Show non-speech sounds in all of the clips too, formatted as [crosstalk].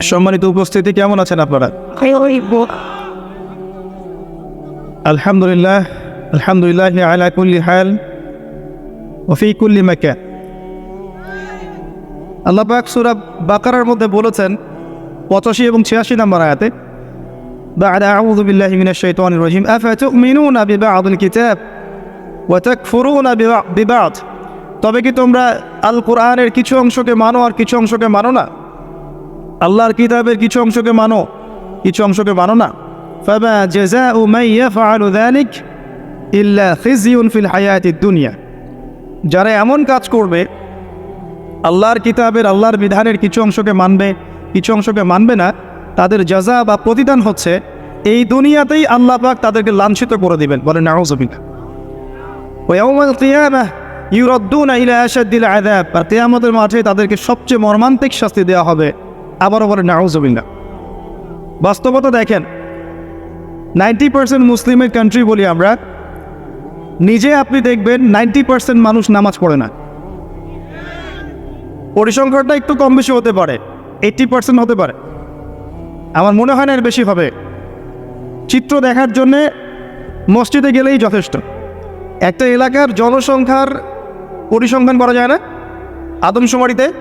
সম্মানিত উপস্থিতি কেমন আছেন আপনারা আলহামদুলিল্লাহ আলহামদুলিল্লাহ আলা কুল্লি হাল ওফি কুল্লি মাকা আল্লাহ পাক সূরা বাকারার মধ্যে বলেছেন পঁচাশি এবং ছিয়াশি নম্বর আয়াতে بعد أعوذ بالله من الشيطان الرجيم أفتؤمنون ببعض الكتاب وتكفرون ببع- ببعض তবে কি তোমরা আল কোরআনের কিছু অংশকে মানো আর কিছু অংশকে মানো না আল্লাহর কিতাবের কিছু অংশকে মানো, কিছু অংশকে মানো না। ফাবা জেজা উ ফাহালু দালিক ইল্লা খিজিউন ফিল হায়াতি দুনিয়া। যারা এমন কাজ করবে, আল্লাহর কিতাবের, আল্লাহর বিধানের কিছু অংশকে মানবে, কিছু অংশকে মানবে না, তাদের যাজা বা প্রতিদান হচ্ছে, এই দুনিয়াতেই আল্লাহ পাক তাদেরকে লাঞ্ছিত করে দিবেন। বলে নাউজবিনা ওয়াউমাল আর কিয়ামতের মাঠে তাদেরকে সবচেয়ে মর্মান্তিক শাস্তি দেওয়া হবে। আবারও বলে নাউজবিল্লা বাস্তবতা দেখেন নাইনটি পার্সেন্ট মুসলিমের কান্ট্রি বলি আমরা, নিজে আপনি দেখবেন নাইনটি পার্সেন্ট মানুষ নামাজ পড়ে না। পরিসংখ্যানটা একটু কম বেশি হতে পারে এইট্টি পার্সেন্ট হতে পারে। আমার মনে হয় না এর বেশি হবে। চিত্র দেখার জন্যে মসজিদে গেলেই যথেষ্ট। একটা এলাকার জনসংখ্যার পরিসংখ্যান করা যায় না আদমশুমারিতে।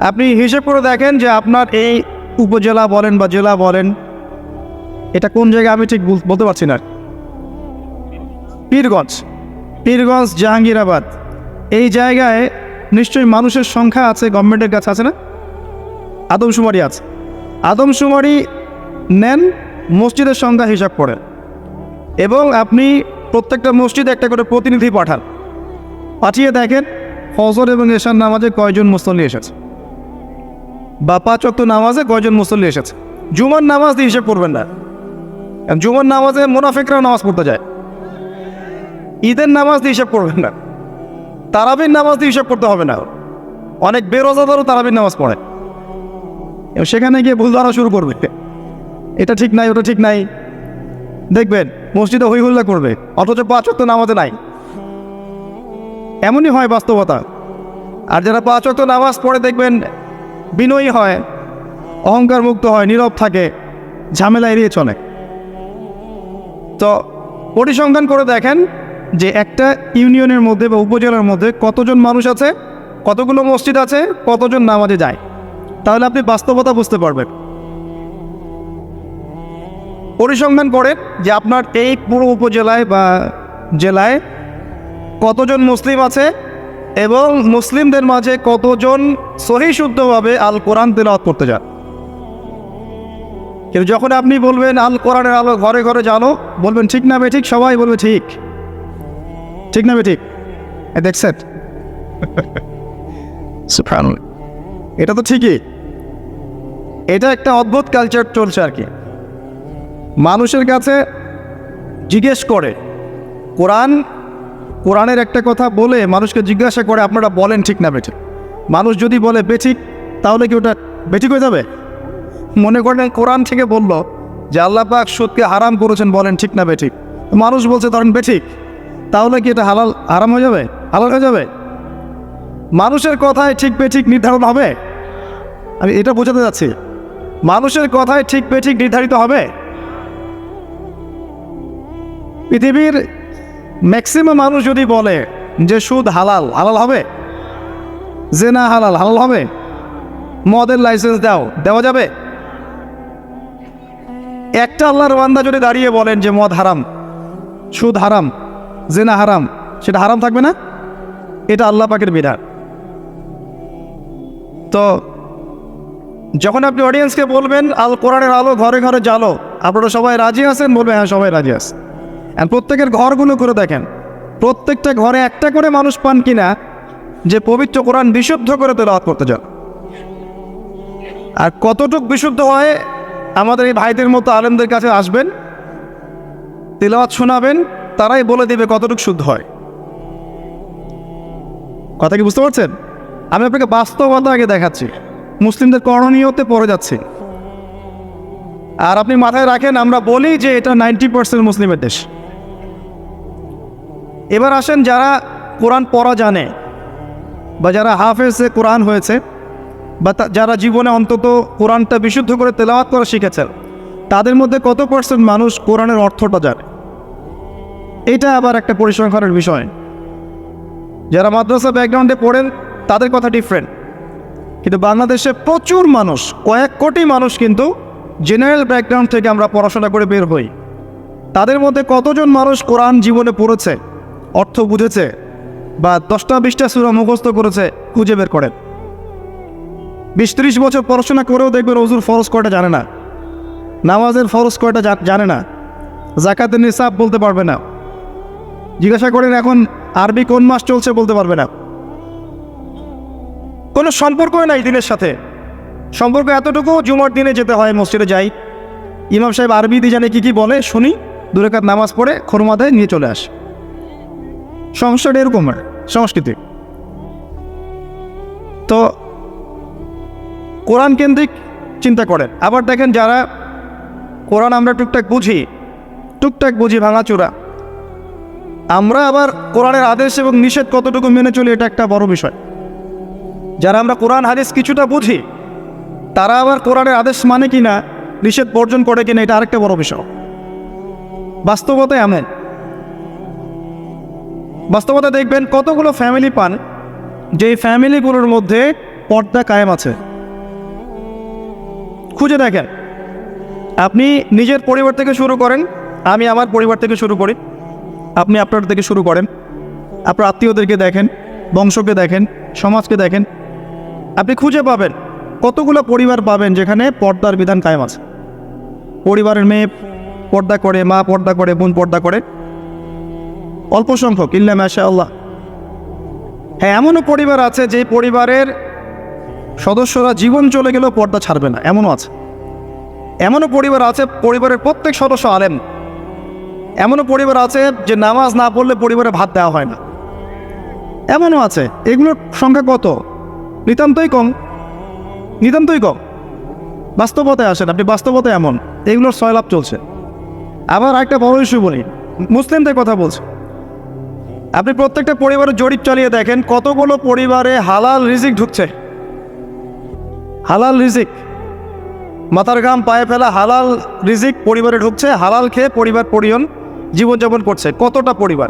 আপনি হিসেব করে দেখেন যে আপনার এই উপজেলা বলেন বা জেলা বলেন, এটা কোন জায়গায় আমি ঠিক বল- বলতে পারছি না। পীরগঞ্জ পীরগঞ্জ, জাহাঙ্গীরাবাদ, এই জায়গায় নিশ্চয়ই মানুষের সংখ্যা আছে, গভর্নমেন্টের কাছে আছে না? আদমশুমারি আছে। আদমশুমারি নেন, মসজিদের সংখ্যা হিসাব করেন। এবং আপনি প্রত্যেকটা মসজিদে একটা করে প্রতিনিধি পাঠান। পাঠিয়ে দেখেন, ফজর এবং এশার নামাজে কয়জন মুসল্লি এসেছে? বা পাঁচ অক্ত নামাজে কয়জন মুসল্লি এসেছে? জুমার নামাজ দিয়ে হিসেব করবেন না। জুমার নামাজে মোনাফেকরাও নামাজ পড়তে যায়। ঈদের নামাজ দিয়ে হিসাব করবেন না। তারাবির নামাজ দিয়ে হিসাব করতে হবে না। অনেক বেরোজাদারও তারাবির নামাজ পড়ে। এবং সেখানে গিয়ে ভুল ধরা শুরু করবে। এটা ঠিক নাই, ওটা ঠিক নাই। দেখবেন, মসজিদে হই হুল্লা করবে, অথচ পাঁচ অক্ত নামাজে নাই। এমনই হয় বাস্তবতা। আর যারা পাঁচ অক্ত নামাজ পড়ে, দেখবেন বিনয়ী হয় অহংকার মুক্ত হয়, নীরব থাকে, ঝামেলা এড়িয়ে চলে। তো পরিসংখ্যান করে দেখেন যে একটা ইউনিয়নের মধ্যে বা উপজেলার মধ্যে কতজন মানুষ আছে, কতগুলো মসজিদ আছে, কতজন নামাজে যায়। তাহলে আপনি বাস্তবতা বুঝতে পারবেন। পরিসংখ্যান করেন যে আপনার এই পুরো উপজেলায় বা জেলায় কতজন মুসলিম আছে এবং মুসলিমদের মাঝে কতজন সহি শুদ্ধভাবে আল কোরআন তেলাওয়াত করতে যান কিন্তু যখন আপনি বলবেন, আল কোরআনের আলো ঘরে ঘরে জানো বলবেন, ঠিক না ঠিক সবাই বলবে ঠিক। ঠিক না ঠিক? দেখছেন. [laughs] এটা তো ঠিকই। এটা একটা অদ্ভুত কালচার চলছে আর কি। মানুষের কাছে জিজ্ঞেস করে, কোরআন কোরআনের একটা কথা বলে মানুষকে জিজ্ঞাসা করে, আপনারা বলেন ঠিক না বেঠিক মানুষ যদি বলে বেঠিক তাহলে কি ওটা বেঠিক হয়ে যাবে? মনে করেন কোরআন থেকে বলল যে, আল্লাহ পাক সুদকে হারাম করেছেন, বলেন ঠিক না বেঠিক মানুষ বলছে, ধরেন বেঠিক তাহলে কি এটা হালাল, হারাম হয়ে যাবে? হালাল হয়ে যাবে? মানুষের কথায় ঠিক বেঠিক নির্ধারণ হবে? আমি এটা বোঝাতে যাচ্ছি। মানুষের কথায় ঠিক বেঠিক নির্ধারিত হবে? পৃথিবীর ম্যাক্সিমাম মানুষ যদি বলে যে সুদ হালাল হালাল হবে? যে না হালাল হালাল হবে? মদের লাইসেন্স দাও, দেওয়া যাবে? একটা আল্লাহর বান্দা যদি দাঁড়িয়ে বলেন যে মদ হারাম, সুদ হারাম, জেনা হারাম, সেটা হারাম থাকবে না? এটা আল্লাহ পাকের বিধান। তো যখন আপনি অডিয়েন্সকে বলবেন আল কোরআনের আলো ঘরে ঘরে জালো আপনারা সবাই রাজি আছেন? বলবে হ্যাঁ সবাই রাজি আছে। আর প্রত্যেকের ঘরগুলো করে দেখেন। প্রত্যেকটা ঘরে একটা করে মানুষ পান কিনা, যে পবিত্র কোরআন বিশুদ্ধ করে তেলাওয়াত করতে যান। আর কতটুক বিশুদ্ধ হয়, আমাদের এই ভাইদের মতো আলেমদের কাছে আসবেন, তেলাওয়াত শোনাবেন, তারাই বলে দেবে কতটুক শুদ্ধ হয়। কথা কি বুঝতে পারছেন? আমি আপনাকে বাস্তবতা আগে দেখাচ্ছি। মুসলিমদের করণীয়তে পড়ে যাচ্ছে। আর আপনি মাথায় রাখেন, আমরা বলি যে এটা নাইনটি পার্সেন্ট মুসলিমের দেশ। এবার আসেন যারা কোরআন পড়া জানে বা যারা হাফেজে কোরআন হয়েছে বা যারা জীবনে অন্তত কোরআনটা বিশুদ্ধ করে তেলাওয়াত করা শিখেছেন, তাদের মধ্যে কত পার্সেন্ট মানুষ কোরআনের অর্থটা জানে? এটা আবার একটা পরিসংখ্যানের বিষয়। যারা মাদ্রাসা ব্যাকগ্রাউন্ডে পড়েন, তাদের কথা ডিফারেন্ট কিন্তু বাংলাদেশে প্রচুর মানুষ, কয়েক কোটি মানুষ কিন্তু জেনারেল ব্যাকগ্রাউন্ড থেকে আমরা পড়াশোনা করে বের হই। তাদের মধ্যে কতজন মানুষ কোরআন জীবনে পড়েছে? অর্থ বুঝেছে বা দশটা বিশটা সুরা মুখস্থ করেছে, খুঁজে বের করেন। বিশ ত্রিশ বছর পড়াশোনা করেও দেখবেন ওজুর ফরজ কয়টা জানে না। নামাজের ফরজ কয়টা জানে না। জাকাতের নিসাব বলতে পারবে না। জিজ্ঞাসা করেন, এখন আরবি কোন মাস চলছে? বলতে পারবে না। কোনো সম্পর্কই নাই দিনের সাথে। সম্পর্ক এতটুকু জুমার দিনে যেতে হয়, মসজিদে যাই। ইমাম সাহেব আরবি দিয়ে জানে কী কী বলে, শুনি। দুরেকাত নামাজ পড়ে খরমা নিয়ে চলে আসে। সমস্যাটা এরকম সংস্কৃতি। তো কোরআন কেন্দ্রিক চিন্তা করেন। আবার দেখেন যারা কোরআন আমরা টুকটাক বুঝি টুকটাক বুঝি ভাঙাচোরা, আমরা আবার কোরআনের আদেশ এবং নিষেধ কতটুকু মেনে চলি এটা একটা বড় বিষয়। যারা আমরা কোরআন, হাদিস কিছুটা বুঝি, তারা আবার কোরআনের আদেশ মানে কিনা, নিষেধ বর্জন করে কিনা, এটা আরেকটা বড় বিষয়। বাস্তবতায় আমেন বাস্তবতা দেখবেন কতগুলো ফ্যামিলি পান যে ফ্যামিলিগুলোর মধ্যে পর্দা কায়েম আছে। খুঁজে দেখেন, আপনি নিজের পরিবার থেকে শুরু করেন, আমি আমার পরিবার থেকে শুরু করি, আপনি আপনার থেকে শুরু করেন, আপনার আত্মীয়দেরকে দেখেন, বংশকে দেখেন, সমাজকে দেখেন, আপনি খুঁজে পাবেন, কতগুলো পরিবার পাবেন যেখানে পর্দার বিধান কায়েম আছে। পরিবারের মেয়ে পর্দা করে, মা পর্দা করে, বোন পর্দা করে অল্প সংখ্যক, ইল্লা মাশা আল্লাহ হ্যাঁ এমনও পরিবার আছে যে পরিবারের সদস্যরা জীবন চলে গেলেও পর্দা ছাড়বে না, এমনও আছে। এমনও পরিবার আছে, পরিবারের প্রত্যেক সদস্য আলেম। এমনও পরিবার আছে যে নামাজ না পড়লে পরিবারে ভাত দেওয়া হয় না। এমনও আছে, এগুলোর সংখ্যা কত? নিতান্তই কম। নিতান্তই কম। বাস্তবতায় আসেন, আপনি বাস্তবতায় এমন, এগুলোর সয়লাভ চলছে। আবার একটা বড় ইস্যু বলি, মুসলিমদের কথা বলছি। আপনি প্রত্যেকটা পরিবারের জরিপ চালিয়ে দেখেন কতগুলো পরিবারে হালাল রিজিক ঢুকছে। হালাল রিজিক। মাথার ঘাম, পায়ে ফেলা, হালাল রিজিক পরিবারে ঢুকছে, হালাল খেয়ে পরিবার পরিয়ন জীবনযাপন করছে। কতটা পরিবার?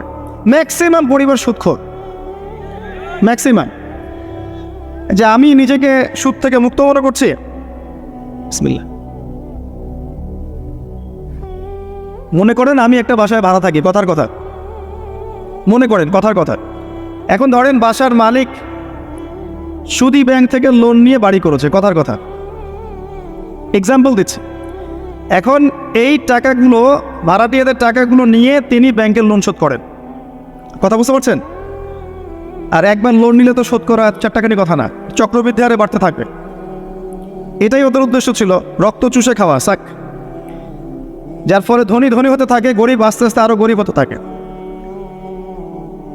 ম্যাক্সিমাম পরিবার সুদখোর। ম্যাক্সিমাম। যে আমি নিজেকে সুদ থেকে মুক্ত মনে করছি। মনে করেন আমি একটা বাসায় ভাড়া থাকি, কথার কথা। মনে করেন, কথার কথা। এখন ধরেন বাসার মালিক সুদি ব্যাংক থেকে লোন নিয়ে বাড়ি করেছে, কথার কথা। এক্সাম্পল দিচ্ছে। এখন এই টাকাগুলো, ভাড়াটিয়াদের টাকাগুলো নিয়ে তিনি ব্যাংকের লোন শোধ করেন। কথা বুঝতে পারছেন? আর একবার লোন নিলে তো শোধ করা চার টাকারই কথা না, চক্রবৃদ্ধি হারে বাড়তে থাকবে। এটাই ওদের উদ্দেশ্য ছিল, রক্ত চুষে খাওয়া, সাক। যার ফলে ধনী ধনী হতে থাকে, গরিব আস্তে আস্তে আরও গরিব হতে থাকে।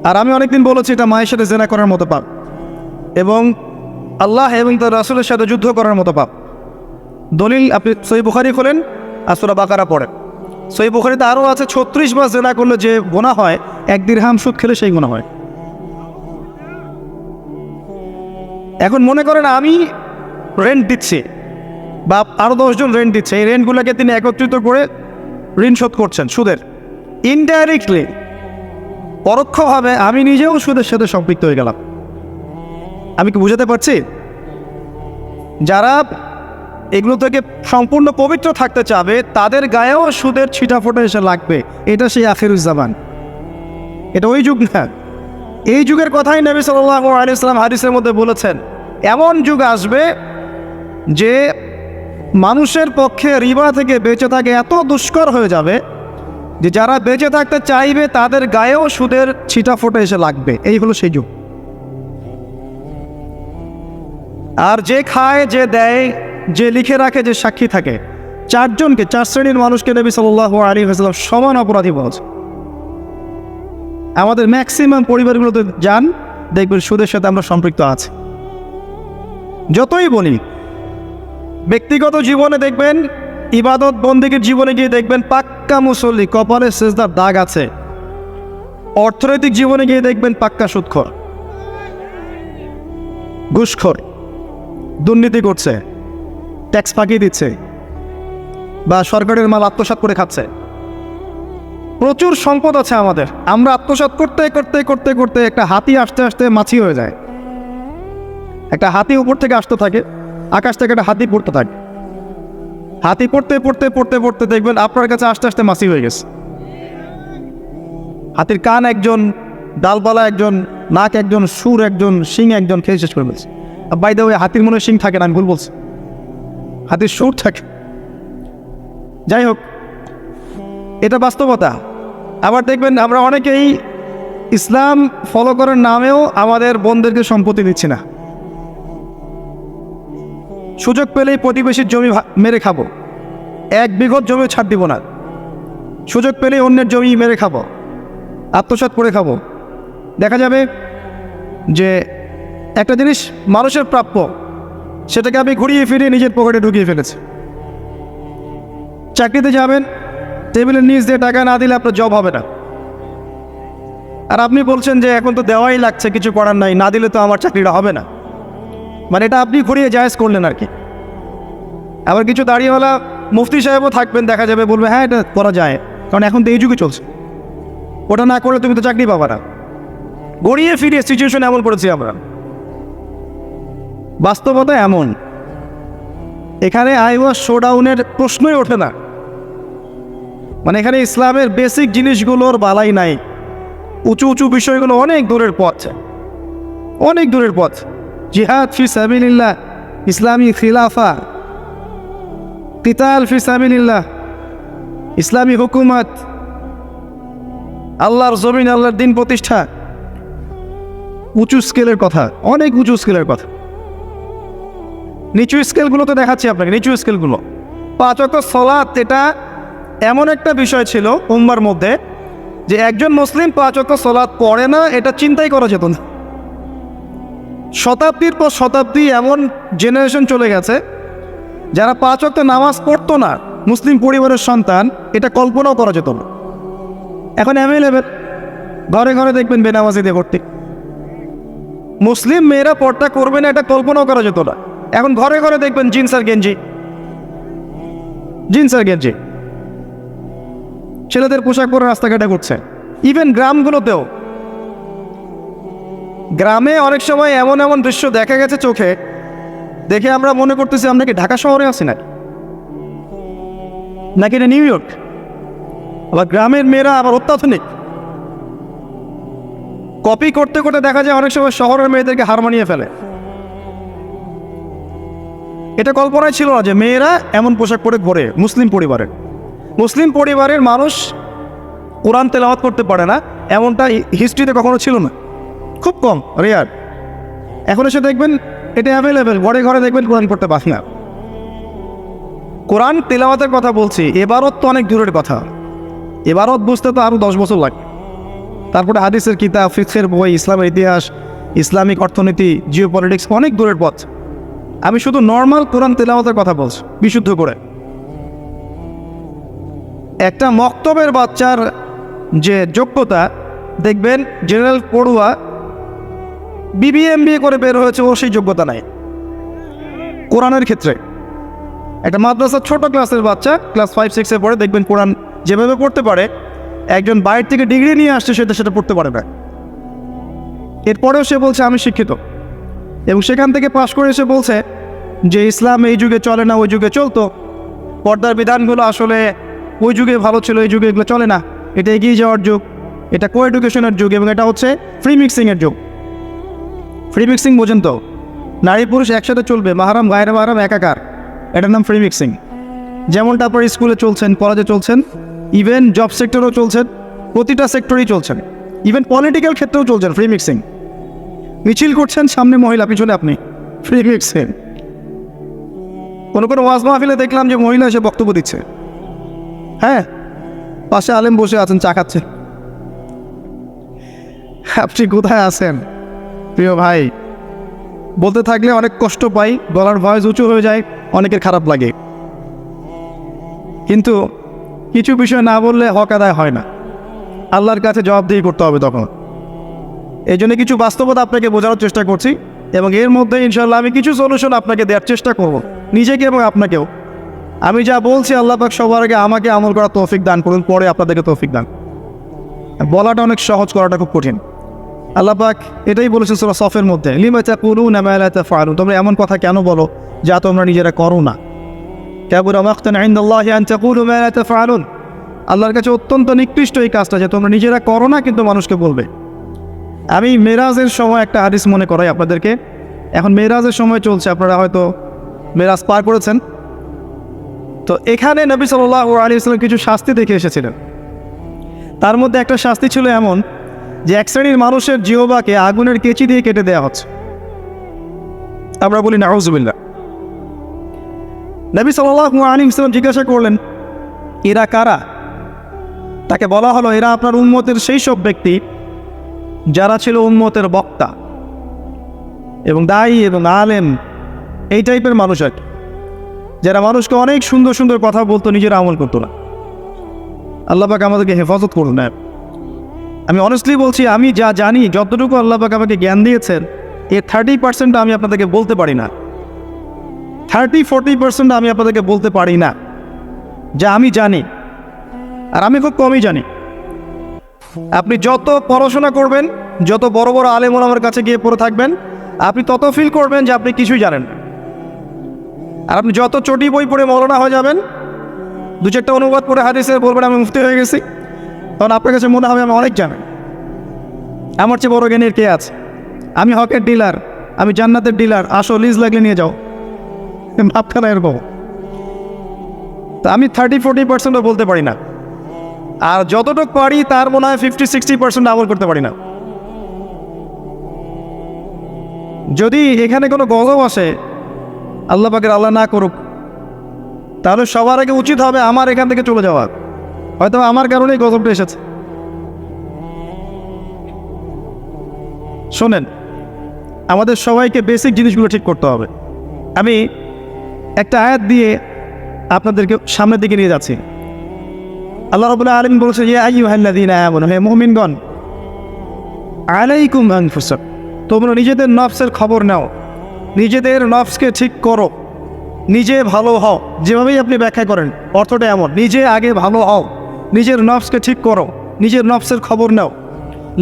আর আমি অনেকদিন বলেছি, এটা মায়ের সাথে জেনা করার মতো পাপ। এবং আল্লাহ এবং তার রাসুলের সাথে যুদ্ধ করার মতো পাপ। দলিল আপনি সই বুখারি খোলেন আসুরা বাকারা পড়েন। সই বুখারিতে আরও আছে, ছত্রিশ মাস জেনা করলে যে গোনা হয়, এক হাম সুদ খেলে সেই গোনা হয়। এখন মনে করেন আমি রেন্ট দিচ্ছি, বা আরও দশজন রেন্ট দিচ্ছে, এই রেন্টগুলোকে তিনি একত্রিত করে ঋণ শোধ করছেন সুদের। ইনডাইরেক্টলি পরোক্ষভাবে আমি নিজেও সুদের সাথে সম্পৃক্ত হয়ে গেলাম। আমি কি বুঝাতে পারছি? যারা এগুলো থেকে সম্পূর্ণ পবিত্র থাকতে চাবে, তাদের গায়েও সুদের ছিটাফোটা এসে লাগবে। এটা সেই আখিরুজ্জামান এটা ওই যুগ না। এই যুগের কথাই নবী সাল্লাহ আলিয়াল্লাম হাদিসের মধ্যে বলেছেন। এমন যুগ আসবে যে মানুষের পক্ষে রিবা থেকে বেঁচে থাকে এত দুষ্কর হয়ে যাবে যে যারা বেঁচে থাকতে চাইবে, তাদের গায়েও সুদের ছিটা ছিটাফোটা এসে লাগবে। এই হলো সেই যুগ। আর যে খায়, যে দেয়, যে লিখে রাখে, যে সাক্ষী থাকে, চারজনকে, চার শ্রেণির মানুষকে নবী সাল্লাহ আলী হাসলাম সমান অপরাধী বলছে। আমাদের ম্যাক্সিমাম পরিবারগুলোতে যান, দেখবেন সুদের সাথে আমরা সম্পৃক্ত আছি। যতই বলি, ব্যক্তিগত জীবনে দেখবেন ইবাদত বন্দীকের জীবনে গিয়ে দেখবেন পাক্কা মুসল্লি, কপালে সেজদার দাগ আছে। অর্থনৈতিক জীবনে গিয়ে দেখবেন পাক্কা সুদখর, ঘুষখোর, দুর্নীতি করছে, ট্যাক্স ফাঁকি দিচ্ছে, বা সরকারের মাল আত্মসাৎ করে খাচ্ছে। প্রচুর সম্পদ আছে আমাদের। আমরা আত্মসাৎ করতে করতে করতে করতে একটা হাতি আসতে আসতে মাছি হয়ে যায়। একটা হাতি উপর থেকে আসতে থাকে, আকাশ থেকে একটা হাতি পড়তে থাকে। হাতি পড়তে পড়তে পড়তে পড়তে দেখবেন আপনার কাছে আস্তে আস্তে মাসি হয়ে গেছে। হাতির কান একজন ডালপালা একজন, নাক একজন, সুর একজন, শিং একজন, খেয়ে শেষ করে ফেলছে। বাই ওই হাতির মনে শিং থাকে না, আমি ভুল বলছি। হাতির সুর থাকে। যাই হোক, এটা বাস্তবতা। আবার দেখবেন আমরা অনেকেই ইসলাম ফলো করার নামেও আমাদের বোনদেরকে সম্পত্তি দিচ্ছি না। সুযোগ পেলেই প্রতিবেশীর জমি মেরে খাব। এক বিঘত জমি ছাড় দিব না। সুযোগ পেলেই অন্যের জমি মেরে খাব। আত্মসাৎ করে খাব। দেখা যাবে যে একটা জিনিস মানুষের প্রাপ্য, সেটাকে আমি ঘুরিয়ে ফিরিয়ে নিজের পকেটে ঢুকিয়ে ফেলেছি। চাকরিতে যাবেন, টেবিলের নিচ দিয়ে টাকা না দিলে আপনার জব হবে না। আর আপনি বলছেন যে এখন তো দেওয়াই লাগছে, কিছু করার নাই, না দিলে তো আমার চাকরিটা হবে না। মানে এটা আপনি ঘুরিয়ে জায়েজ করলেন আর কি। আবার কিছু দাঁড়িয়েওয়ালা মুফতি সাহেবও থাকবেন, দেখা যাবে, বলবে হ্যাঁ এটা করা যায়। কারণ এখন তো এই যুগে চলছে। ওটা না করলে তুমি তো চাকরি পাবা না। গড়িয়ে ফিরিয়ে সিচুয়েশন এমন করেছি আমরা। বাস্তবতা এমন। এখানে আইওয়া শোডাউনের প্রশ্নই ওঠে না। মানে এখানে ইসলামের বেসিক জিনিসগুলোর বালাই নাই। উঁচু উঁচু বিষয়গুলো অনেক দূরের পথ। অনেক দূরের পথ। জিহাদ ফি সাবিলিল্লাহ, ইসলামী খিলাফা, কিতাল ফি সাবিলিল্লাহ, ইসলামী হুকুমত, আল্লাহর জমিন, আল্লাহর দিন প্রতিষ্ঠা। উঁচু স্কেলের কথা, অনেক উঁচু স্কেলের কথা। নিচু স্কেলগুলো তো দেখাচ্ছি আপনাকে, নিচু স্কেলগুলো। পাঁচ অক্ট সলাৎ, এটা এমন একটা বিষয় ছিল উম্মার মধ্যে যে একজন মুসলিম পাঁচ অক্ট সলাৎ পড়ে না, এটা চিন্তাই করা যেত না। শতাব্দীর পর শতাব্দী এমন জেনারেশন চলে গেছে, যারা পাঁচ অক্ট নামাজ পড়তো না, মুসলিম পরিবারের সন্তান, এটা কল্পনাও করা যেত না। এখন অ্যাভেলেবেল ঘরে ঘরে দেখবেন বেনামাজিদের করতে মুসলিম মেয়েরা পর্দা করবে না, এটা কল্পনাও করা যেত না। এখন ঘরে ঘরে দেখবেন জিন্স আর গেঞ্জি। জিন্স আর গেঞ্জি। ছেলেদের পোশাক পরে রাস্তাঘাটে ঘুরছে। ইভেন গ্রামগুলোতেও গ্রামে অনেক সময় এমন এমন দৃশ্য দেখা গেছে চোখে। দেখে আমরা মনে করতেছি, আমরা কি ঢাকা শহরে আছি নাকি নাকি এটা নিউ ইয়র্ক? আবার গ্রামের মেয়েরা আবার অত্যাধুনিক। কপি করতে করতে দেখা যায় অনেক সময় শহরের মেয়েদেরকে হার মানিয়ে ফেলে। এটা কল্পনায় ছিল না যে মেয়েরা এমন পোশাক পরে ঘোরে মুসলিম পরিবারের মুসলিম পরিবারের মানুষ কোরআন তেলাওয়াত করতে পারে না, এমনটা হিস্ট্রিতে কখনো ছিল না। খুব কম, রেয়ার। এখন এসে দেখবেন এটা অ্যাভেলেবেল ঘরে ঘরে দেখবেন কোরআন পড়তে পারি না। কোরআন তেলাওয়াতের কথা বলছি, এবারত তো অনেক দূরের কথা। এবারত বুঝতে তো আরও দশ বছর লাগে। তারপরে হাদিসের কিতাব ফিক্সের বই, ইসলামের ইতিহাস, ইসলামিক অর্থনীতি জিও পলিটিক্স অনেক দূরের পথ। আমি শুধু নর্মাল কোরআন তেলাওয়াতের কথা বলছি, বিশুদ্ধ করে। একটা মক্তবের বাচ্চার যে যোগ্যতা, দেখবেন জেনারেল পড়ুয়া বিবিএম বিএ করে বের হয়েছে, ও সেই যোগ্যতা নাই। কোরআনের ক্ষেত্রে। একটা মাদ্রাসার ছোট ক্লাসের বাচ্চা, ক্লাস ফাইভ সিক্সে পড়ে দেখবেন কোরআন যেভাবে পড়তে পারে, একজন বাইরে থেকে ডিগ্রি নিয়ে আসছে সেটা সেটা পড়তে পারে না। এরপরেও সে বলছে, আমি শিক্ষিত। এবং সেখান থেকে পাশ করে এসে বলছে যে, ইসলাম এই যুগে চলে না, ওই যুগে চলতো। পর্দার বিধানগুলো আসলে ওই যুগে ভালো ছিল, এই যুগে এগুলো চলে না। এটা এগিয়ে যাওয়ার যুগ, এটা কো এডুকেশনের যুগ, এবং এটা হচ্ছে ফ্রি মিক্সিংয়ের যুগ। ফ্রি মিক্সিং বোঝেন তো। নারী পুরুষ একসাথে চলবে, মাহারাম, গায়ের মাহারাম, একাকার। এটার নাম ফ্রি মিক্সিং যেমনটা আপনার স্কুলে চলছেন, কলেজে চলছেন, ইভেন জব সেক্টরেও চলছেন, প্রতিটা সেক্টরেই চলছেন। ইভেন পলিটিক্যাল ক্ষেত্রেও চলছেন ফ্রি মিক্সিং মিছিল করছেন, সামনে মহিলা, পিছনে আপনি। ফ্রি মিক্সিং কোনো কোনো ওয়াজ মাহফিলে দেখলাম যে মহিলা এসে বক্তব্য দিচ্ছে। হ্যাঁ পাশে আলেম বসে আছেন, চা খাচ্ছেন আপনি কোথায় আছেন? প্রিয় ভাই, বলতে থাকলে অনেক কষ্ট পাই, গলার ভয়েস উঁচু হয়ে যায়, অনেকের খারাপ লাগে। কিন্তু কিছু বিষয় না বললে হক আদায় হয় না। আল্লাহর কাছে জবাবদিহি করতে হবে তখন। এই জন্য কিছু বাস্তবতা আপনাকে বোঝানোর চেষ্টা করছি এবং এর মধ্যে ইনশাল্লাহ আমি কিছু সলিউশন আপনাকে দেওয়ার চেষ্টা করব, নিজেকে এবং আপনাকেও। আমি যা বলছি আল্লাহ পাক সবার আগে আমাকে আমল করার তৌফিক দান করুন, পরে আপনাদেরকে তৌফিক দান। বলাটা অনেক সহজ, করাটা খুব কঠিন। আল্লাহ পাক এটাই বলেছেন সুরা সফের মধ্যে লিমাচা কুলু নামায়ালাতা ফালু তোমরা এমন কথা কেন বলো যা তোমরা নিজেরা করো না? কেবল আমাক্তান আইন্দাল্লাহ আন তাকুলু মা লা তাফআলুন। আল্লাহর কাছে অত্যন্ত নিকৃষ্ট এই কাজটা যে তোমরা নিজেরা করো না কিন্তু মানুষকে বলবে। আমি মেরাজের সময় একটা হাদিস মনে করাই আপনাদেরকে। এখন মেরাজের সময় চলছে, আপনারা হয়তো মেরাজ পার করেছেন। তো এখানে নবী সাল্লাহ আলী ইসলাম কিছু শাস্তি দেখে এসেছিলেন। তার মধ্যে একটা শাস্তি ছিল এমন যে এক শ্রেণির মানুষের জিওবাকে আগুনের কেচি দিয়ে কেটে দেওয়া হচ্ছে। আমরা বলি নাউজুবিল্লা নবী সাল্লাহ আলী ইসলাম জিজ্ঞাসা করলেন, এরা কারা? তাকে বলা হলো, এরা আপনার উন্মতের সেই সব ব্যক্তি যারা ছিল উন্মতের বক্তা এবং দায়ী এবং আলেম, এই টাইপের মানুষ আর যারা মানুষকে অনেক সুন্দর সুন্দর কথা বলতো, নিজের আমল করতো না। আল্লাহ পাক আমাদেরকে হেফাজত করুন না আমি অনেস্টলি বলছি, আমি যা জানি, যতটুকু আল্লাহ পাক আমাকে জ্ঞান দিয়েছেন এর থার্টি পার্সেন্ট আমি আপনাদেরকে বলতে পারি না। থার্টি ফোরটি পার্সেন্ট আমি আপনাদেরকে বলতে পারি না। যা আমি জানি, আর আমি খুব কমই জানি। আপনি যত পড়াশোনা করবেন, যত বড় বড় আলেমন আমার কাছে গিয়ে পড়ে থাকবেন, আপনি তত ফিল করবেন যে আপনি কিছুই জানেন আর আপনি যত চটি বই পড়ে মরনা হয়ে যাবেন দু চারটা অনুবাদ পড়ে হাদিসে বলবেন, আমি মুফতি হয়ে গেছি। তখন আপনার কাছে মনে হবে আমি অনেক জানেন আমার চেয়ে বড় জ্ঞানের কে আছে? আমি হকের ডিলার আমি জান্নাতের ডিলার আসো লিজ লাগলে নিয়ে যাও। ভাবখানা এরকম তা আমি থার্টি ফোর্টি পার্সেন্টও বলতে পারি না। আর যতটুকু পারি তার মনে হয় ফিফটি সিক্সটি পার্সেন্ট আমল করতে পারি না। যদি এখানে কোনো গজব আসে, আল্লাহ পাকের আল্লাহ না করুক, তাহলে সবার আগে উচিত হবে আমার এখান থেকে চলে যাওয়া। হয়তো আমার কারণেই গজবটা এসেছে। শোনেন, আমাদের সবাইকে বেসিক জিনিসগুলো ঠিক করতে হবে। আমি একটা আয়াত দিয়ে আপনাদেরকে সামনের দিকে নিয়ে যাচ্ছি। আল্লাহ রবুল্লাহ আলম বলছে যে আইয়ু হাল্লাদিন আমন, হে মোমিনগণ, আলাইকুম আনফুসাক, তোমরা নিজেদের নফসের খবর নাও। নিজেদের নফসকে ঠিক করো। নিজে ভালো হও। যেভাবেই আপনি ব্যাখ্যা করেন, অর্থটা এমন, নিজে আগে ভালো হও। নিজের নফসকে ঠিক করো, নিজের নফসের খবর নাও।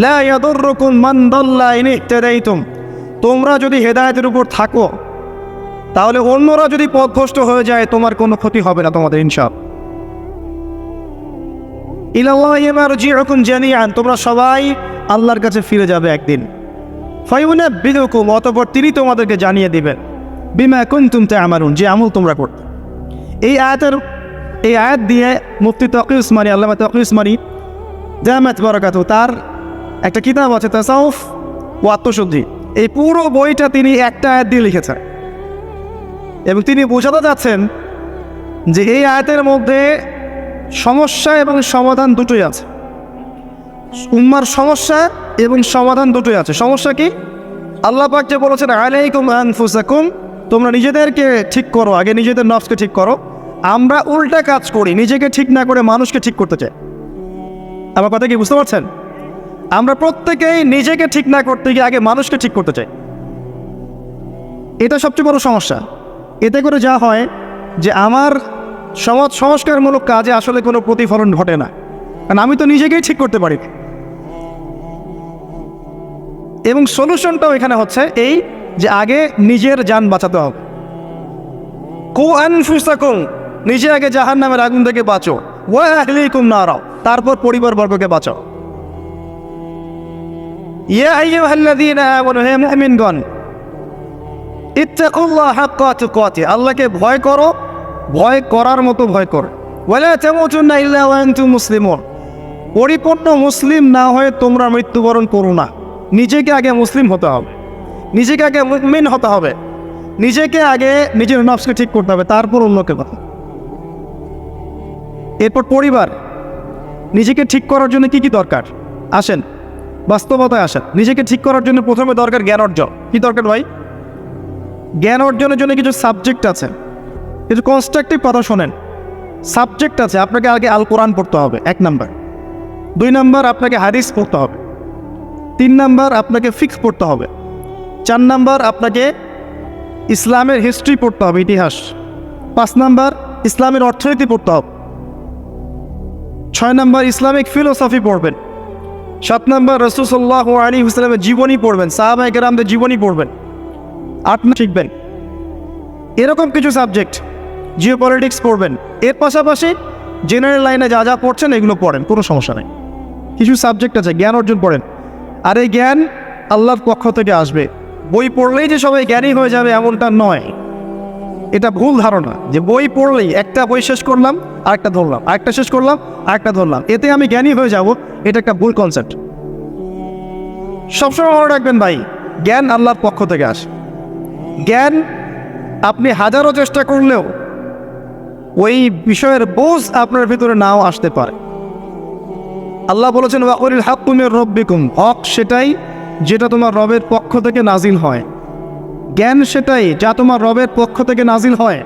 লা ইয়াদুররুকুম দাল্লা ইন ইহতাদাইতুম তোমরা যদি হেদায়তের উপর থাকো, তাহলে অন্যরা যদি পথভ্রষ্ট হয়ে যায়, তোমার কোনো ক্ষতি হবে না তোমাদের ইনশাল ইলাল্লাহিমারজিউকুম জামিআন, তোমরা সবাই আল্লাহর কাছে ফিরে যাবে একদিন। ফাইউনা বিদুকুম অতঃপর তিনি তোমাদেরকে জানিয়ে দিবেন, বিমা কুনতুম তা'মালুন, যে আমল তোমরা করতে। এই আয়াতের এই আয়াত দিয়ে মুফতি তকি উসমানী, আল্লামা তকি উসমানী জামাত বরকাত তার একটা কিতাব আছে তাসাউফ ও আত্মশুদ্ধি। এই পুরো বইটা তিনি একটা আয়াত দিয়ে লিখেছেন। এবং তিনি বোঝাতে যাচ্ছেন যে এই আয়াতের মধ্যে সমস্যা এবং সমাধান দুটোই আছে। উম্মার সমস্যা এবং সমাধান দুটোই আছে। সমস্যা কি? আল্লাহ পাক যে বলেছেন, আলাইকুম আনফুসাকুম তোমরা নিজেদেরকে ঠিক করো, আগে নিজেদের নফসকে ঠিক করো। আমরা উল্টা কাজ করি, নিজেকে ঠিক না করে মানুষকে ঠিক করতে চাই। আমার কথা কি বুঝতে পারছেন? আমরা প্রত্যেকেই নিজেকে ঠিক না করতে গিয়ে আগে মানুষকে ঠিক করতে চাই। এটা সবচেয়ে বড় সমস্যা। এতে করে যা হয় যে আমার সমাজ সংস্কারমূলক কাজে আসলে কোনো প্রতিফলন ঘটে না। কারণ আমি তো নিজেকেই ঠিক করতে পারি এবং সলিউশনটাও এখানে হচ্ছে এই যে আগে নিজের যান বাঁচাতে হবে। কো আনফুসাকুম নিজে আগে জাহান নামের আগুন থেকে বাঁচো। ওয়া আহলিকুম নারাও তারপর পরিবার বর্গকে বাঁচাও। ইয়া আইয়ুহাল্লাযীনা আমানু, হে মুমিনগণ, ইত্তাকুল্লাহ হাক্কা আল্লাহকে ভয় করো, ভয় করার মতো ভয় করো। ওয়ালা তামুতুন্না ইল্লা ওয়া আনতুম মুসলিমুন, পরিপূর্ণ মুসলিম না হয়ে তোমরা মৃত্যুবরণ করো না। নিজেকে আগে মুসলিম হতে হবে। নিজেকে আগে মুমিন হতে হবে। নিজেকে আগে নিজের নফসকে ঠিক করতে হবে, তারপর অন্যকে কথা এরপর পরিবার। নিজেকে ঠিক করার জন্য কি কি দরকার? আসেন, বাস্তবতায় আসেন। নিজেকে ঠিক করার জন্য প্রথমে দরকার জ্ঞান অর্জন। কি দরকার ভাই? জ্ঞান অর্জনের জন্য কিছু সাবজেক্ট আছে। কিছু কনস্ট্রাকটিভ কথা শোনেন। সাবজেক্ট আছে, আপনাকে আগে আল কোরআন পড়তে হবে, এক নাম্বার। দুই নাম্বার, আপনাকে হাদিস পড়তে হবে। তিন নাম্বার, আপনাকে ফিক্স পড়তে হবে। চার নাম্বার, আপনাকে ইসলামের হিস্ট্রি পড়তে হবে, ইতিহাস। পাঁচ নাম্বার, ইসলামের অর্থনীতি পড়তে হবে। ছয় নম্বর ইসলামিক ফিলোসফি পড়বেন। সাত নাম্বার রসুসল্লাহ আলী হুসলামের জীবনী পড়বেন সাহাবাই কেরামদের জীবনী পড়বেন। আট শিখবেন। এরকম কিছু সাবজেক্ট জিও পলিটিক্স পড়বেন। এর পাশাপাশি জেনারেল লাইনে যা যা পড়ছেন এগুলো পড়েন, কোনো সমস্যা নেই। কিছু সাবজেক্ট আছে, জ্ঞান অর্জন করেন আর এই জ্ঞান আল্লাহর পক্ষ থেকে আসবে। বই পড়লেই যে সবাই জ্ঞানী হয়ে যাবে এমনটা নয়। এটা ভুল ধারণা যে বই পড়লেই একটা বই শেষ করলাম, আরেকটা ধরলাম, আরেকটা শেষ করলাম, আরেকটা ধরলাম। এতে আমি জ্ঞানী হয়ে যাব, এটা একটা ভুল কনসেপ্ট সবসময় মনে রাখবেন ভাই, জ্ঞান আল্লাহর পক্ষ থেকে আসে। জ্ঞান আপনি হাজারো চেষ্টা করলেও ওই বিষয়ের বোঝ আপনার ভিতরে নাও আসতে পারে। আল্লাহ বলেছেন ওয়াকুরিল হাক তুমি রব্বিকুম। হক সেটাই যেটা তোমার রবের পক্ষ থেকে নাজিল হয়। জ্ঞান সেটাই যা তোমার রবের পক্ষ থেকে নাজিল হয়।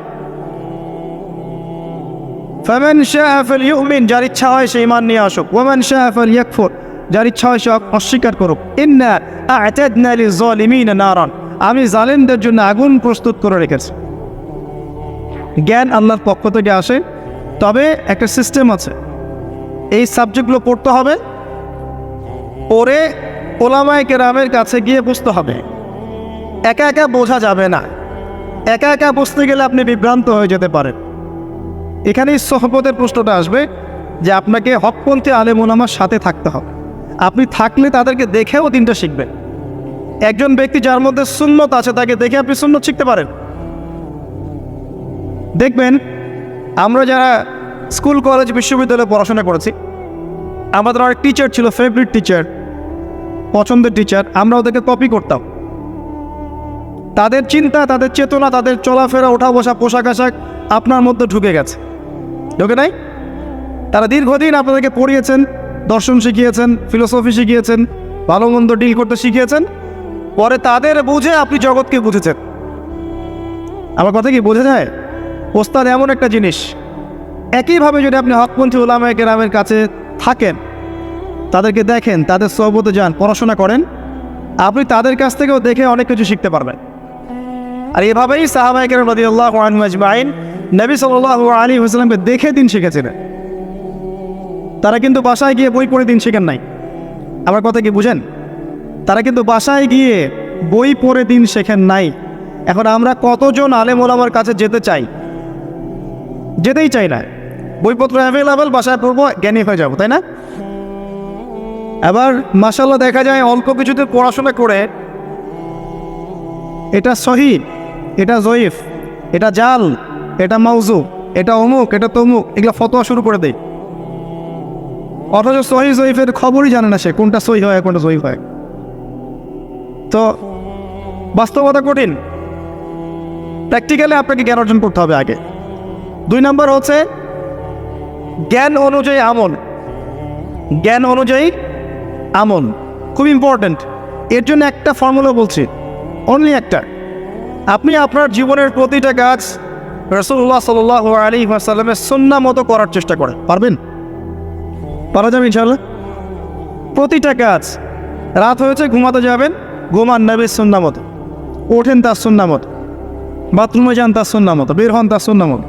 ফামান শাআ ফালইউমিন, যার ইচ্ছা হয় সে ঈমান নিয়ে আসুক। ওয়ামান শাআ ফালইয়াকফুর, যার ইচ্ছা হয় সে অস্বীকার করুক। ইন্না আ'তাদনা লিযালিমিনা নারান, আমি জালেমদের জন্য আগুন প্রস্তুত করে রেখেছি। জ্ঞান আল্লাহর পক্ষ থেকে আসে, তবে একটা সিস্টেম আছে। এই সাবজেক্টগুলো পড়তে হবে, পড়ে ওলামায় কেরামের কাছে গিয়ে বুঝতে হবে। একা একা বোঝা যাবে না। একা একা বুঝতে গেলে আপনি বিভ্রান্ত হয়ে যেতে পারেন। এখানেই সহপতের প্রশ্নটা আসবে যে আপনাকে হকপন্থী আলেম ওলামার সাথে থাকতে হবে। আপনি থাকলে তাদেরকে দেখেও দিনটা শিখবেন। একজন ব্যক্তি যার মধ্যে সুন্নত আছে তাকে দেখে আপনি সুন্নত শিখতে পারেন। দেখবেন, আমরা যারা স্কুল, কলেজ, বিশ্ববিদ্যালয়ে পড়াশোনা করেছি, আমাদের অনেক টিচার ছিল ফেভারিট টিচার পছন্দের টিচার আমরা ওদেরকে কপি করতাম। তাদের চিন্তা, তাদের চেতনা, তাদের চলাফেরা ওঠা বসা পোশাক আশাক আপনার মধ্যে ঢুকে গেছে। ঢুকে নাই? তারা দীর্ঘদিন আপনাদেরকে পড়িয়েছেন, দর্শন শিখিয়েছেন ফিলোসফি শিখিয়েছেন ভালো মন্দ ডিল করতে শিখিয়েছেন, পরে তাদের বুঝে আপনি জগৎকে বুঝেছেন। আমার কথা কি বোঝা যায়? ওস্তাদ, এমন একটা জিনিস। একইভাবে যদি আপনি হকপন্থী ওলামায় কেরামের কাছে থাকেন, তাদেরকে দেখেন, তাদের সহবতে যান, পড়াশোনা করেন, আপনি তাদের কাছ থেকেও দেখে অনেক কিছু শিখতে পারবেন। আর এভাবেই সাহাবাই কেরাম রদি আল্লাহ আজমাইন নবী সাল আলী হুসলামকে দেখে দিন শিখেছিলেন। তারা কিন্তু বাসায় গিয়ে বই পড়ে দিন শেখেন নাই। আমার কথা কি বুঝেন? তারা কিন্তু বাসায় গিয়ে বই পড়ে দিন শেখেন নাই। এখন আমরা কতজন আলেম ওলামার কাছে যেতে চাই? যেতেই চাই না। বইপত্র অ্যাভেলেবেল বাসায় পড়ব, জ্ঞানী হয়ে যাব, তাই না? এবার মাসাল্লাহ দেখা যায় অল্প কিছুতে পড়াশোনা করে এটা শহীদ এটা জয়ীফ, এটা জাল, এটা মাউজু, এটা অমুক, এটা তমুক, এগুলো ফতোয়া শুরু করে দেয় অথচ সহি জয়ীফের খবরই জানে না সে কোনটা সহি হয় কোনটা জয়ীফ হয়। তো বাস্তবতা কঠিন। প্র্যাকটিক্যালি আপনাকে জ্ঞান অর্জন করতে হবে আগে। দুই নম্বর হচ্ছে, জ্ঞান অনুযায়ী আমল। জ্ঞান অনুযায়ী আমল। খুব ইম্পর্ট্যান্ট এর জন্য একটা ফর্মুলা বলছি। অনলি একটা। আপনি আপনার জীবনের প্রতিটা কাজ রসুল্লাহ সাল আলী আসাল্লামের সন্না মতো করার চেষ্টা করেন। পারবেন? পারা যাবে ইনশাল্লাহ প্রতিটা কাজ রাত হয়েছে, ঘুমাতে যাবেন, ঘুমান নবীর সন্না মতো। ওঠেন তার সন্না মতো। বাথরুমে যান তার সন্না মতো। বের হন তার সন্না মতো।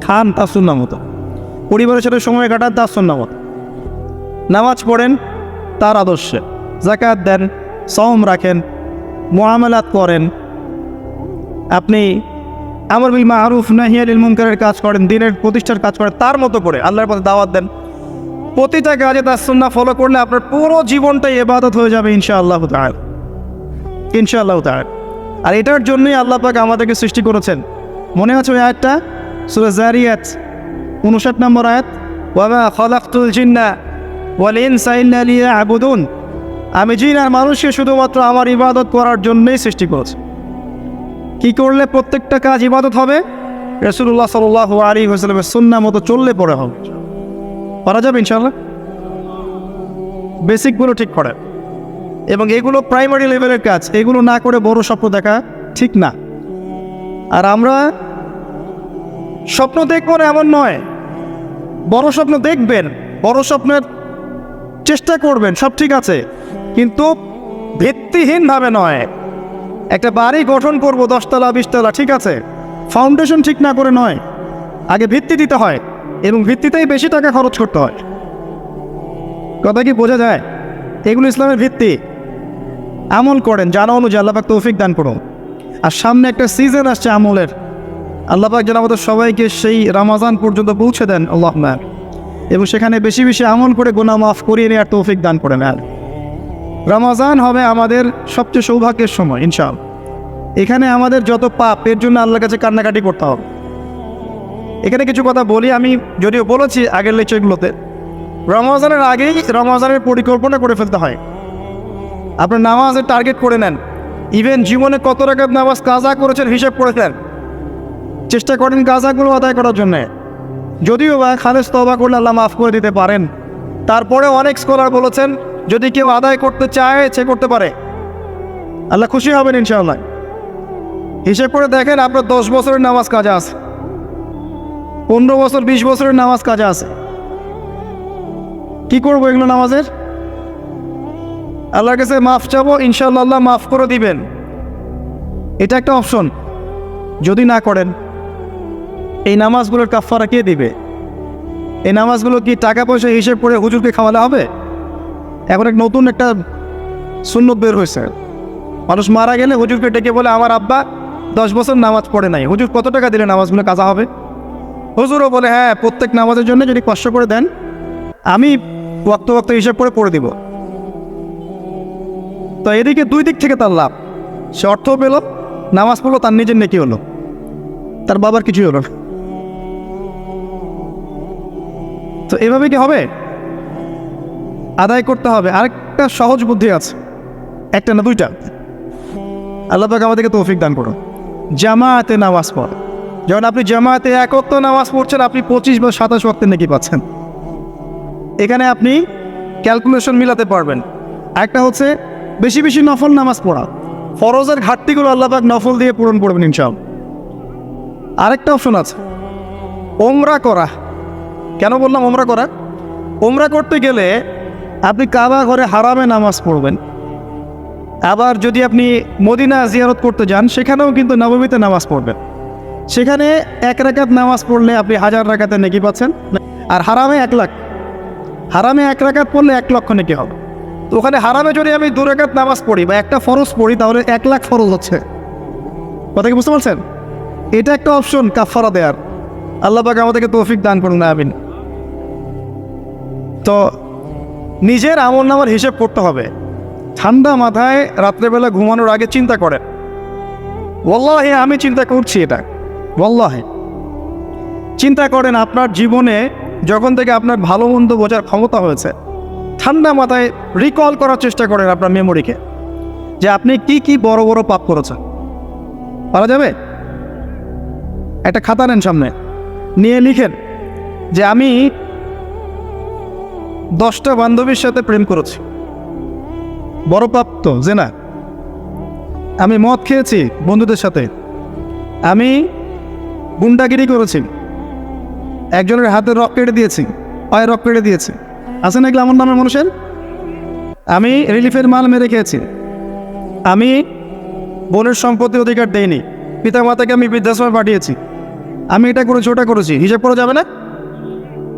খান তার সন্না মতো। পরিবারের সাথে সময় কাটান তার সন্না মতো। নামাজ পড়েন তার আদর্শে। জাকাত দেন সম রাখেন, মোয়ামেলাত করেন আপনি আমর বিল মাহরুফ নাহিয়ালিল মুনকারের কাজ করেন, দিনের প্রতিষ্ঠার কাজ করেন, তার মতো করে আল্লাহর পথে দাওয়াত দেন। প্রতিটা কাজে তার সুন্না ফলো করলে আপনার পুরো জীবনটাই এবাদত হয়ে যাবে ইনশা আল্লাহ তাল ইনশা আল্লাহ তাল আর এটার জন্যই আল্লাহ পাক আমাদেরকে সৃষ্টি করেছেন। মনে আছে ওই আয়াতটা? সুরে জারিয়াত, উনষাট নম্বর আয়াত, ওয়ামা খলাক্তুল জিন্না ওয়াল ইনসা ইল্লা লিয়াবুদুন। আমি জিন আর মানুষকে শুধুমাত্র আমার ইবাদত করার জন্যই সৃষ্টি করেছি। কি করলে প্রত্যেকটা কাজ ইবাদত হবে? রসুল্লাহ সাল আলী হোসলামের সুন্না মতো চললে পরে হবে। পারা যাবে ইনশাল্লাহ বেসিকগুলো ঠিক করে। এবং এগুলো প্রাইমারি লেভেলের কাজ। এগুলো না করে বড় স্বপ্ন দেখা ঠিক না। আর আমরা স্বপ্ন দেখব না এমন নয়। বড় স্বপ্ন দেখবেন, বড় স্বপ্নের চেষ্টা করবেন, সব ঠিক আছে। কিন্তু ভিত্তিহীনভাবে নয়। একটা বাড়ি গঠন করব, দশতলা, বিশতলা, ঠিক আছে। ফাউন্ডেশন ঠিক না করে নয়। আগে ভিত্তি দিতে হয় এবং ভিত্তিতেই বেশি টাকা খরচ করতে হয়। কথা কি বোঝা যায়? এগুলো ইসলামের ভিত্তি। আমল করেন জানা অনুযায়ী আল্লাপাক তৌফিক দান করুন। আর সামনে একটা সিজন আসছে আমলের। আল্লাপাক যেন আমাদের সবাইকে সেই রামাজান পর্যন্ত পৌঁছে দেন, আল্লাহ এবং সেখানে বেশি বেশি আমল করে গোনা মাফ করিয়ে নেওয়ার তৌফিক দান করেন আর রমাজান হবে আমাদের সবচেয়ে সৌভাগ্যের সময় ইনশাল এখানে আমাদের যত পাপ, এর জন্য আল্লাহর কাছে কান্নাকাটি করতে হবে। এখানে কিছু কথা বলি, আমি যদিও বলেছি আগের লেকচারগুলোতে, রমজানের আগেই রমজানের পরিকল্পনা করে ফেলতে হয়। আপনার নামাজের টার্গেট করে নেন। ইভেন জীবনে কত টাকার নামাজ কাজা করেছেন, হিসেব করে নেন। চেষ্টা করেন কাজাগুলো আদায় করার জন্যে। যদিও বা খালেজ তবা করলে আল্লাহ মাফ করে দিতে পারেন। তারপরে অনেক স্কলার বলেছেন যদি কেউ আদায় করতে চায়, সে করতে পারে। আল্লাহ খুশি হবেন ইনশাআল্লাহ। হিসেব করে দেখেন, আপনার দশ বছরের নামাজ কাজে আছে। পনেরো বছর, বিশ বছরের নামাজ কাজে আছে। কি করব এগুলো নামাজের? আল্লাহর কাছে মাফ চাবো, ইনশাআল্লাহ আল্লাহ মাফ করে দিবেন। এটা একটা অপশন। যদি না করেন, এই নামাজগুলোর কাফারা কে দিবে? এই নামাজগুলো কি টাকা পয়সা হিসেব করে হুজুরকে খাওয়ালে হবে? এখন এক নতুন একটা সুন্নত বের হয়েছে। মানুষ মারা গেলে হুজুরকে ডেকে বলে, আমার আব্বা দশ বছর নামাজ পড়ে নাই। হুজুর কত টাকা দিলে নামাজগুলো কাজা হবে? হুজুরও বলে হ্যাঁ প্রত্যেক নামাজের জন্য যদি কষ্ট করে দেন, আমি ওক্ত ওক্ত হিসাব করে পড়ে দিব। তো এদিকে দুই দিক থেকে তার লাভ। সে অর্থ পেল, নামাজ পড়ল, তার নিজের নেকি হলো। তার বাবার কিছুই হলো তো এভাবে কি হবে? আদায় করতে হবে। আরেকটা সহজ বুদ্ধি আছে। একটা না দুইটা। আল্লাহ পাক আমাদেরকে তৌফিক দান করুন। জামায়াতে নামাজ পড়। যখন আপনি জামায়াতে একত্র নামাজ পড়ছেন, আপনি পঁচিশ বা সাতাশ ওয়াক্তের নাকি পাচ্ছেন। এখানে আপনি ক্যালকুলেশন মিলাতে পারবেন। একটা হচ্ছে বেশি বেশি নফল নামাজ পড়া। ফরজের ঘাটতিগুলো আল্লাহ পাক নফল দিয়ে পূরণ করবেন ইনশাল আরেকটা অপশন আছে। ওমরা করা। কেন বললাম ওমরা করা? ওমরা করতে গেলে আপনি কাবা ঘরে হারামে নামাজ পড়বেন। আবার যদি আপনি মদিনা জিয়ারত করতে যান, সেখানেও কিন্তু নবমীতে নামাজ পড়বেন। সেখানে এক রাকাত নামাজ পড়লে আপনি হাজার রাকাতে নেকি পাচ্ছেন। আর হারামে এক লাখ। হারামে এক রাকাত পড়লে এক লক্ষ নেকি হবে। তো ওখানে হারামে যদি আমি দু রাকাত নামাজ পড়ি বা একটা ফরজ পড়ি, তাহলে এক লাখ ফরজ হচ্ছে। কথা কি বুঝতে পারছেন? এটা একটা অপশন কাফারা দেয়ার। আল্লাহ পাক আমাদেরকে তৌফিক দান করুন, আমিন। তো নিজের আমল নামার হিসেব করতে হবে। ঠান্ডা মাথায় রাত্রেবেলা ঘুমানোর আগে চিন্তা করেন। বল্লাহে আমি চিন্তা করছি এটা। বল্লাহে চিন্তা করেন আপনার জীবনে যখন থেকে আপনার ভালো মন্দ বোঝার ক্ষমতা হয়েছে, ঠান্ডা মাথায় রিকল করার চেষ্টা করেন আপনার মেমোরিকে যে আপনি কি কি বড় বড় পাপ করেছেন। পারা যাবে? একটা খাতা নেন সামনে। নিয়ে লিখেন যে, আমি দশটা বান্ধবীর সাথে প্রেম করেছি। বড় প্রাপ্ত যে না। আমি মদ খেয়েছি বন্ধুদের সাথে। আমি গুন্ডাগিরি করেছি। একজনের হাতে রক কেটে দিয়েছি, পায়ে রক কেটে দিয়েছি। আছে নাকি আমার নামের মানুষের? আমি রিলিফের মাল মেরে খেয়েছি। আমি বোনের সম্পত্তি অধিকার দেইনি। পিতা মাতাকে আমি বৃদ্ধাশ্রমে পাঠিয়েছি। আমি এটা করেছি ওটা করেছি। হিসাব করা যাবে না?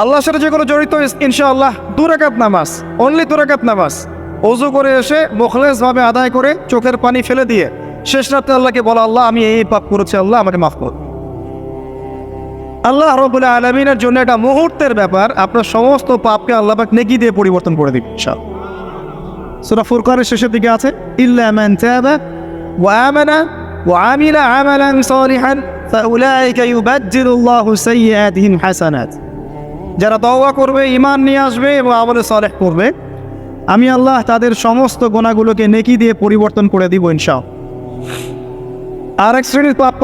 আল্লাহর সাথে যেগুলো জড়িত ইনশাআল্লাহ দুরাকাত নামাজ অনলি দুরাকাত নামাজ। অজু করে এসে মুখলেসভাবে আদায় করে চোখের পানি ফেলে দিয়ে শেষ রাতে আল্লাহকে বলা, আল্লাহ, আমি এই পাপ করেছি, আল্লাহ, আমাকে মাফ কর। আল্লাহ রবুল্লাহ আলমিনের জন্য এটা মুহূর্তের ব্যাপার। আপনার সমস্ত পাপকে আল্লাহ পাক নেকি দিয়ে পরিবর্তন করে দিবে সব সুরা ফুরকানের শেষের দিকে আছে, ইল্লা মান তাবা ওয়া আমানা ওয়া আমিলা আমালান সালিহান, ফাউলাইকা যারা তওবা করবে ইমান নিয়ে আসবে এবং আমলে সলেহ করবে, আমি আল্লাহ তাদের সমস্ত গোনাগুলোকে নেকি দিয়ে পরিবর্তন করে দিব ইনশাআল্লাহ। আর এক শ্রেণির পাপ